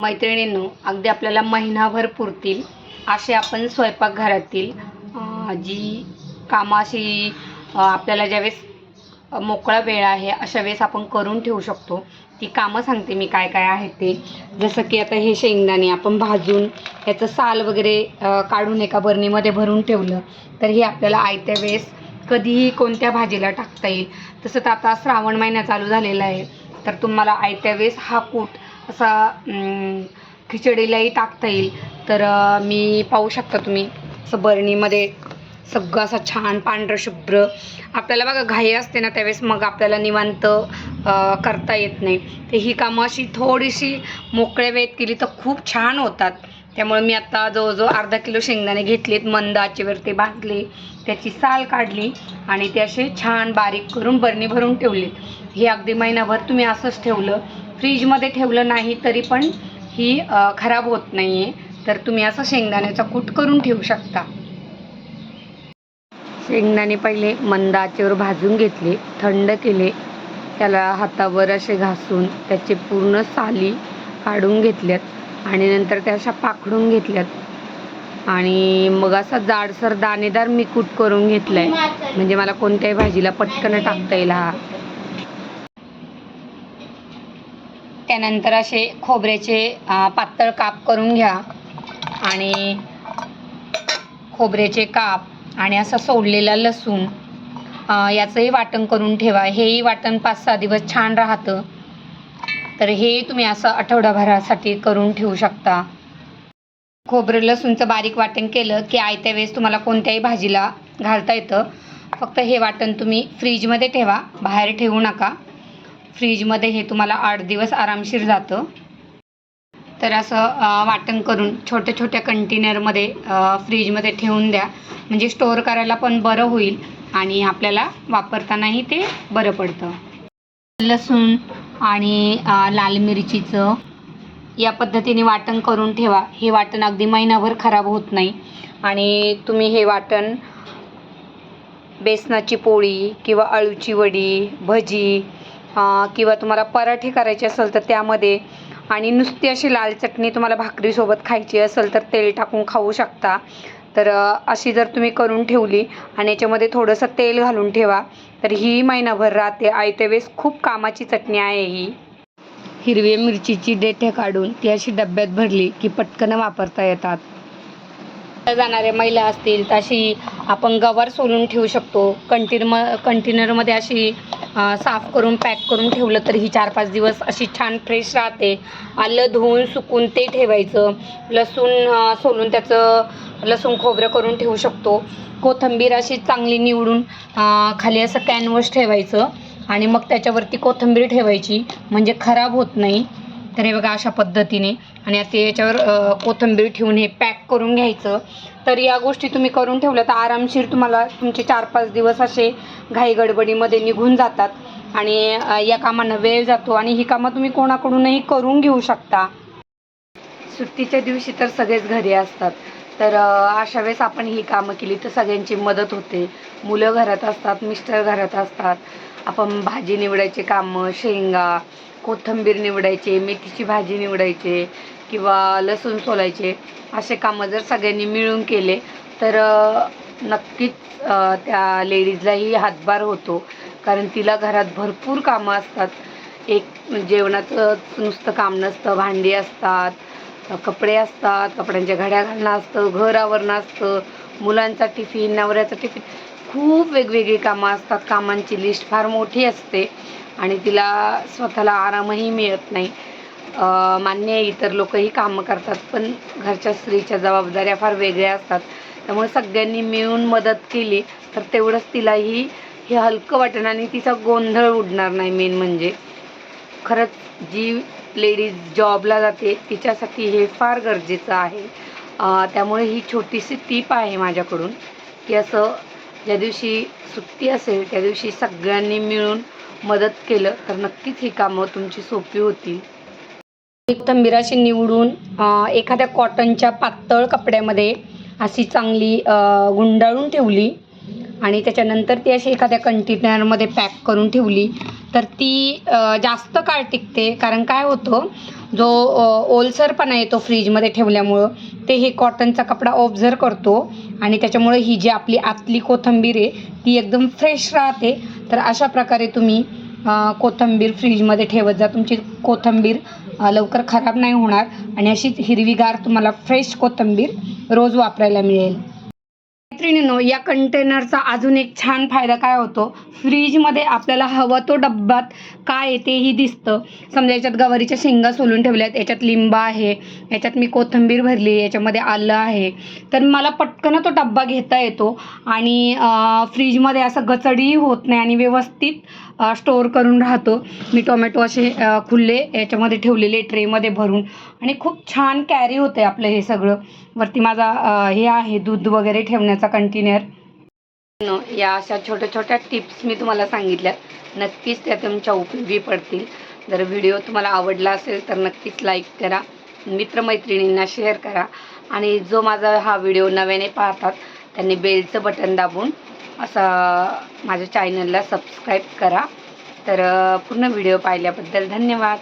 मैत्रिणींनो अगदी आपल्याला महिनाभर पुरतील असे आपण स्वयंपाकघरातील जी कामं अशी आपल्याला ज्यावेळेस मोकळा वेळ आहे अशा वेळेस आपण करून ठेवू शकतो. ती कामं सांगते मी काय काय आहेत ते. जसं की आता हे शेंगदाणे आपण भाजून याचं साल वगैरे काढून एका बरणीमध्ये भरून ठेवलं तर हे आपल्याला आयत्या वेळेस कधीही कोणत्या भाजीला टाकता येईल. तसं तर आता श्रावण महिना चालू झालेला आहे तर तुम्हाला आयत्या वेळेस हा कूट असा खिचडीलाही टाकता येईल. तर मी पाहू शकता तुम्ही असं बरणीमध्ये सगळं असं छान पांढरं शुभ्र. आपल्याला बघा घाई असते ना त्यावेळेस मग आपल्याला निवांत करता येत नाही. तर ही कामं अशी थोडीशी मोकळ्या वेळेत केली तर खूप छान होतात. त्यामुळे मी आता जवळजवळ अर्धा किलो शेंगदाणे घेतलेत मंद आचेवर ते भाजले त्याची साल काढली आणि ते असे छान बारीक करून बरणी भरून ठेवलेत. हे अगदी महिनाभर तुम्ही असंच ठेवलं. फ्रीजमध्ये ठेवलं नाही तरी पण ही खराब होत नाही आहे तर तुम्ही असं शेंगदाण्याचा कूट करून ठेवू शकता. शेंगदाणे पहिले मंद आचेवर भाजून घेतले थंड केले. त्याला हातावर असे घासून त्याचे पूर्ण साली काढून घेतल्यात आणि नंतर त्या अशा पाखडून घेतल्यात. आणि मग असा जाडसर दाणेदार मी कूट करून घेतलाय. म्हणजे मला कोणत्याही भाजीला पटकन टाकता येईल हा. त्यानंतर असे खोबऱ्याचे पातळ काप करून घ्या. आणि खोबऱ्याचे काप आणि असा सोडलेला लसूण याचंही वाटण करून ठेवा. हेही वाटण पाच सहा दिवस छान राहतं. तर हे तुम्ही असं आठवडाभरासाठी करून ठेवू शकता. खोबरं लसूणचं बारीक वाटण केलं की आयत्या वेळेस तुम्हाला कोणत्याही भाजीला घालता येतं. फक्त हे वाटण तुम्ही फ्रीजमध्ये ठेवा. बाहेर ठेवू नका. फ्रीजमध्ये हे तुम्हाला आठ दिवस आरामशीर जातं. तर असं वाटण करून छोट्या छोट्या कंटेनरमध्ये फ्रीजमध्ये ठेवून द्या. म्हणजे स्टोअर करायला पण बरं होईल आणि आपल्याला वापरतानाही ते बरं पडतं. लसूण आणि लाल मिरचीचं या पद्धतीने वाटण करून ठेवा. हे वाटण अगदी महिनाभर खराब होत नाही. आणि तुम्ही हे वाटण बेसनाची पोळी किंवा अळूची वडी भजी किंवा तुम्हाला पराठे करायचे असेल तर त्यामध्ये आणि नुसती अशी लाल चटणी तुम्हाला भाकरीसोबत खायची असेल तर तेल टाकून खाऊ शकता. तर अशी जर तुम्ही करून ठेवली आणि याच्यामध्ये थोडंसं तेल घालून ठेवा तर ही महिनाभर राहते. आयत्या वेळेस खूप कामाची चटणी आहे ही. हिरवी मिरचीची देठे काढून ती अशी डब्यात भरली की पटकन वापरता येतात. जाणाऱ्या महिला असतील तर अशी आपण गवार सोलून ठेवू शकतो. कंटेन म कंटेनरमध्ये अशी साफ करून पॅक करून ठेवलं तर ही चार पाच दिवस अशी छान फ्रेश राहते. आलं धुवून सुकून ते ठेवायचं. लसूण सोलून त्याचं लसूण खोबरं करून ठेवू शकतो. कोथिंबीर अशी चांगली निवडून खाली असं कॅनवस ठेवायचं. आणि मग त्याच्यावरती कोथिंबीर ठेवायची. म्हणजे खराब होत नाही. तर हे बघा अशा पद्धतीने. आणि आता याच्यावर कोथंबीर कोथिंबीर ठेवून हे पॅक करून घ्यायचं. तर या गोष्टी तुम्ही करून ठेवल्या तर आरामशीर तुम्हाला तुमचे चार पाच दिवस असे घाईगडबडीमध्ये निघून जातात. आणि या कामांना वेळ जातो आणि ही कामं तुम्ही कोणाकडूनही करून घेऊ शकता. सुट्टीच्या दिवशी तर सगळेच घरी असतात. तर अशा वेळेस आपण ही कामं केली तर सगळ्यांची मदत होते. मुलं घरात असतात मिस्टर घरात असतात. आपण भाजी निवडायचे कामं शेंगा कोथिंबीर निवडायचे मेथीची भाजी निवडायचे किंवा लसूण सोलायचे असे कामं जर सगळ्यांनी मिळून केले तर नक्कीच त्या लेडीजलाही हातभार होतो. कारण तिला घरात भरपूर कामं असतात. एक जेवणाचं नुसतं काम नसतं भांडी असतात कपडे असतात कपड्यांच्या घड्या घालणं असतं घर आवरणं असतं मुलांचा टिफिन नवऱ्याचा टिफिन खूप वेगवेगळी कामं असतात. कामांची लिस्ट फार मोठी असते आणि तिला स्वतःला आरामही मिळत नाही. मान्य आहे इतर लोकही कामं करतात पण घरच्या स्त्रीच्या जबाबदाऱ्या फार वेगळ्या असतात. त्यामुळे सगळ्यांनी मिळून मदत केली तर तेवढंच तिलाही हे हलकं वाटेल आणि तिचा गोंधळ उडणार नाही मेन म्हणजे. खरंच जी लेडीज जॉबला जाते तिच्यासाठी हे फार गरजेचं आहे. त्यामुळे ही छोटीशी टीप आहे माझ्याकडून की असं ज्या दिवशी सुट्टी असेल त्या दिवशी सगळ्यांनी मिळून मदत केलं तर नक्कीच ही कामं तुमची सोपी होतील. कोथिंबीर निवडून एखाद्या कॉटनच्या पातळ कपड्यामध्ये अशी चांगली गुंडाळून ठेवली आणि त्याच्यानंतर ती अशी एखाद्या कंटेनरमध्ये पॅक करून ठेवली. तर ती जास्त काळ टिकते. कारण काय होतं जो ओलसरपणा येतो फ्रीजमध्ये ठेवल्यामुळं ते हे कॉटनचा कपडा ऑब्झर्व करतो आणि त्याच्यामुळे ही जी आपली आतली कोथिंबीर आहे ती एकदम फ्रेश राहते. तर अशा प्रकारे तुम्ही कोथंबीर कोथिंबीर फ्रीजमध्ये ठेवत जा. तुमची कोथिंबीर लवकर खराब नाही होणार आणि अशीच हिरवीगार तुम्हाला फ्रेश कोथिंबीर रोज वापरायला मिळेल. मैत्रिणीनो या कंटेनरचा अजून एक छान फायदा काय होतो? फ्रीजमध्ये आपल्याला हवं तो डब्यात काय आहे तेही दिसतं. समजा याच्यात गवारीच्या शेंगा सोलून ठेवल्यात याच्यात लिंबा आहे याच्यात मी कोथिंबीर भरली याच्यामध्ये आलं आहे. तर मला पटकन तो डब्बा घेता येतो आणि फ्रीजमध्ये असं गचडीही होत नाही आणि व्यवस्थित स्टोअर करून राहतो. मी टोमॅटो असे खुल्ले याच्यामध्ये ठेवलेले ट्रेमध्ये भरून. आणि खूप छान कॅरी होते आपलं हे सगळं. वरती माझा हे आहे दूध वगैरे ठेवण्याचा कंटेनर या अशा छोट्या छोट्या टिप्स मी तुम्हाला सांगितल्या. नक्कीच त्या तुमच्या उपयोगी पडतील. जर व्हिडिओ तुम्हाला आवडला असेल तर नक्कीच लाईक करा. मित्रमैत्रिणींना शेअर करा. आणि जो माझा हा व्हिडिओ नव्याने पाहतात त्यांनी बेलचं बटन दाबून असा माझ्या चॅनलला सबस्क्राईब करा. तर पूर्ण व्हिडिओ पाहिल्याबद्दल धन्यवाद.